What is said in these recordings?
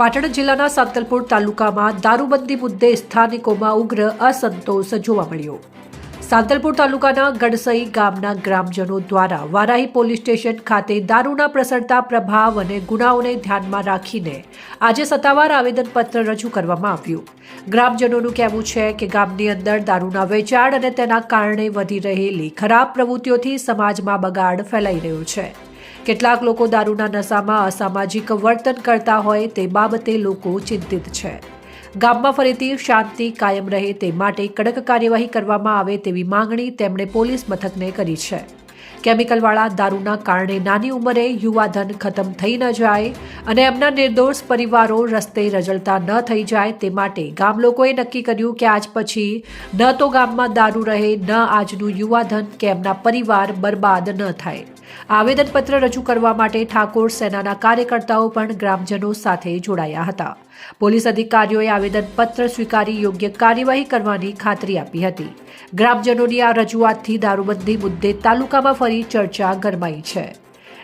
પાટણ જિલ્લાના સાંતલપુર તાલુકામાં દારૂબંધી મુદ્દે સ્થાનિકોમાં ઉગ્ર અસંતોષ જોવા મળ્યો. સાંતલપુર તાલુકાના ગડસઈ ગામના ગ્રામજનો દ્વારા વારાહી પોલીસ સ્ટેશન ખાતે દારૂના પ્રસરતા પ્રભાવ અને ગુનાઓને ધ્યાનમાં રાખીને આજે સત્તાવાર આવેદનપત્ર રજૂ કરવામાં આવ્યું. ગ્રામજનોનું કહેવું છે કે ગામની અંદર દારૂના વેચાણ અને તેના કારણે વધી રહેલી ખરાબ પ્રવૃત્તિઓથી સમાજમાં બગાડ ફેલાઈ રહ્યો છે. કેટલાક લોકો દારૂના નશામાં અસામાજિક વર્તન કરતા હોય તે બાબતે લોકો ચિંતિત છે. ગામમાં ફરીથી શાંતિ કાયમ રહે તે માટે કડક કાર્યવાહી કરવામાં આવે તેવી માંગણી તેમણે પોલીસ મથકને કરી છે. કેમિકલવાળા દારૂના કારણે નાની ઉંમરે યુવાધન ખતમ થઈ ન જાય અને એમના નિર્દોષ પરિવારો રસ્તે રજળતા ન થઈ જાય તે માટે ગામ લોકોએ નક્કી કર્યું કે આજ પછી ન તો ગામમાં દારૂ રહે, ન આજનું યુવાધન કે એમના પરિવાર બરબાદ ન થાય. આવેદનપત્ર રજૂ કરવા માટે ઠાકોર સેનાના કાર્યકર્તાઓ પણ ગ્રામજનો સાથે જોડાયા હતા. પોલીસ અધિકારીઓએ આવેદનપત્ર સ્વીકારી યોગ્ય કાર્યવાહી કરવાની ખાતરી આપી હતી. ગ્રામજનોની આ રજૂઆતથી દારૂબંધી મુદ્દે તાલુકામાં ફરી ચર્ચા ગરમાઈ છે.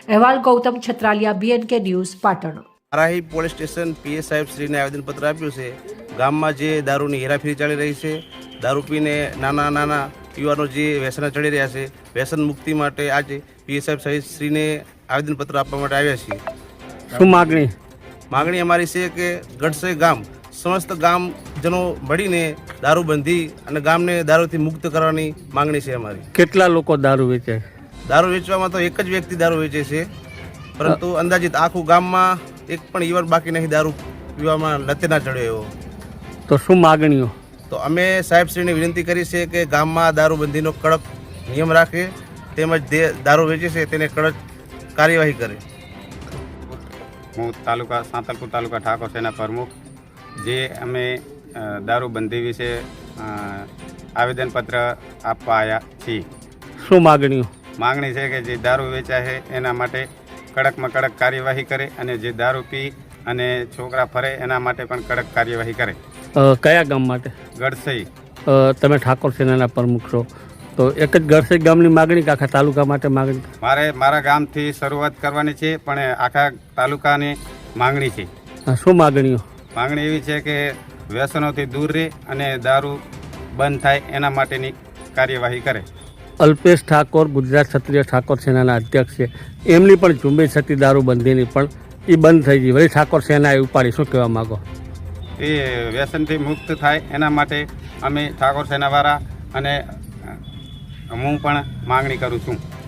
અહેવાલ Gautam Chhatraliya BNK news Patan. Arahi police station PA સાહેબ શ્રીને આવેદનપત્ર આપ્યું છે. ગામમાં જે દારૂની હેરાફેરી ચાલી રહી છે દારૂ પીને નાના નાના યુવાનો જે વ્યસન ચડી રહ્યા છે વ્યસન મુક્તિ માટે આજે પીએ સાહેબ સહિત શ્રીને આવેદનપત્ર આપવા માટે આવ્યા છીએ. શું માગણી? માગણી અમારી છે કે ગઢસે ગામ સમસ્ત ગામજનો મળીને દારૂબંધી અને ગામને દારૂથી મુક્ત કરવાની માંગણી છે અમારી. કેટલા લોકો દારૂ વેચે? દારૂ વેચવામાં તો એક જ વ્યક્તિ દારૂ વેચે છે. પરંતુ અંદાજિત આખું ગામમાં એક પણ ઈવર બાકી નહીં દારૂ પીવામાં લતે ના ચડ્યો એવો. તો શું માગણીઓ? તો અમે સાહેબશ્રીને વિનંતી કરી છે કે ગામમાં દારૂબંધીનો કડક નિયમ રાખે તેમજ દારૂ વેચે છે તેને કડક કાર્યવાહી કરે. હું તાલુકા સાંતલપુર તાલુકા ઠાકોર સેના પ્રમુખ જે અમે દારૂબંધી વિશે આવેદનપત્ર આપવા આવ્યા છીએ. શું માગણીઓ? માંગણી છે કે જે દારૂ વેચાશે છે એના માટે કડકમાં કડક કાર્યવાહી કરે અને જે દારૂ પી અને છોકરા ફરે એના માટે પણ કડક કાર્યવાહી કરે. કયા ગામ માટે? ગડસઈ તમે ઠાકોર સેનાના પ્રમુખ છો. તો એક જ ગરસઈ ગામની માગણી કે આખા તાલુકા માટે માગણી? મારે મારા ગામથી શરૂઆત કરવાની છે પણ આખા તાલુકાની માંગણી છે. શું માગણીઓ? માંગણી એવી છે કે વ્યસનોથી દૂર રહે અને દારૂ બંધ થાય એના માટેની કાર્યવાહી કરે. અલ્પેશ ઠાકોર, ગુજરાત ક્ષત્રિય ઠાકોર સેનાના અધ્યક્ષ છે. એમની પણ ઝુંબેશ હતી દારૂબંધીની પણ એ બંધ થઈ ગઈ. વળી ઠાકોર સેનાએ ઉપાડી. શું કહેવા માગો? એ વ્યસનથી મુક્ત થાય એના માટે અમે ઠાકોર સેનાવાળા અને હું પણ માંગણી કરું છું.